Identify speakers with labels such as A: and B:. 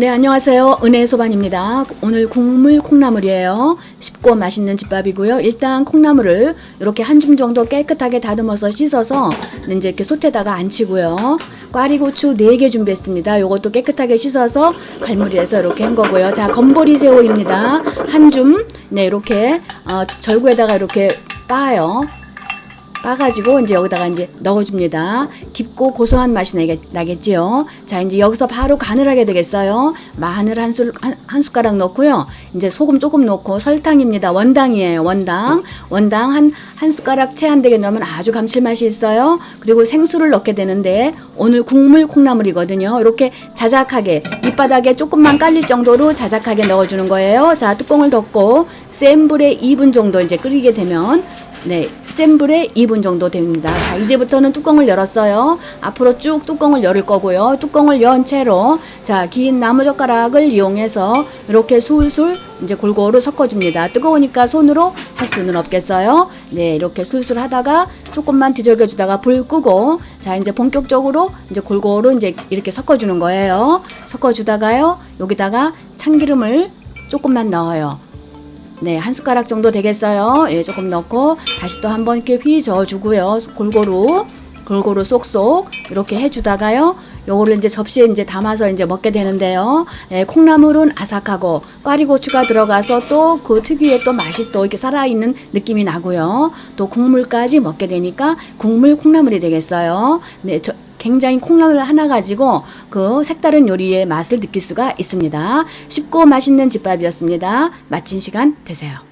A: 네, 안녕하세요. 은혜 소반입니다. 오늘 국물 콩나물이에요. 쉽고 맛있는 집밥이고요. 일단 콩나물을 이렇게 한 줌 정도 깨끗하게 다듬어서 씻어서 이제 이렇게 솥에다가 안치고요. 꽈리고추 4개 준비했습니다. 이것도 깨끗하게 씻어서 갈무리해서 이렇게 한 거고요. 자, 건보리 새우입니다. 한 줌. 네, 이렇게 어, 절구에다가 이렇게 빻아요. 빠가지고 이제 여기다가 이제 넣어줍니다. 깊고 고소한 맛이 나겠, 나겠 지요. 자, 이제 여기서 바로 간을 하게 되겠어요. 마늘 한, 술, 한, 한 숟가락 넣고요. 이제 소금 조금 넣고 설탕입니다. 원당이에요. 원당. 원당 한, 한 숟가락 채 안 되게 넣으면 아주 감칠맛이 있어요. 그리고 생수를 넣게 되는데 오늘 국물 콩나물이거든요. 이렇게 자작하게 밑바닥에 조금만 깔릴 정도로 자작하게 넣어주는 거예요. 자, 뚜껑을 덮고 센 불에 2분 정도 이제 끓이게 되면 네, 센 불에 2분 정도 됩니다. 자, 이제부터는 뚜껑을 열었어요. 앞으로 쭉 뚜껑을 열을 거고요. 뚜껑을 연 채로 자, 긴 나무젓가락을 이용해서 이렇게 술술 이제 골고루 섞어줍니다. 뜨거우니까 손으로 할 수는 없겠어요. 네, 이렇게 술술 하다가 조금만 뒤적여 주다가 불 끄고 자, 이제 본격적으로 이제 골고루 이제 이렇게 섞어주는 거예요. 섞어주다가요, 여기다가 참기름을 조금만 넣어요. 네, 한 숟가락 정도 되겠어요. 예, 조금 넣고 다시 또 한번 이렇게 휘 저어 주고요. 골고루 골고루 쏙쏙 이렇게 해주다가요. 요거를 이제 접시에 이제 담아서 이제 먹게 되는데요. 예, 콩나물은 아삭하고 꽈리고추가 들어가서 또 그 특유의 또 맛이 또 이렇게 살아있는 느낌이 나고요. 또 국물까지 먹게 되니까 국물 콩나물이 되겠어요. 네, 저, 굉장히 콩나물 하나 가지고 그 색다른 요리의 맛을 느낄 수가 있습니다. 쉽고 맛있는 집밥이었습니다. 마친 시간 되세요.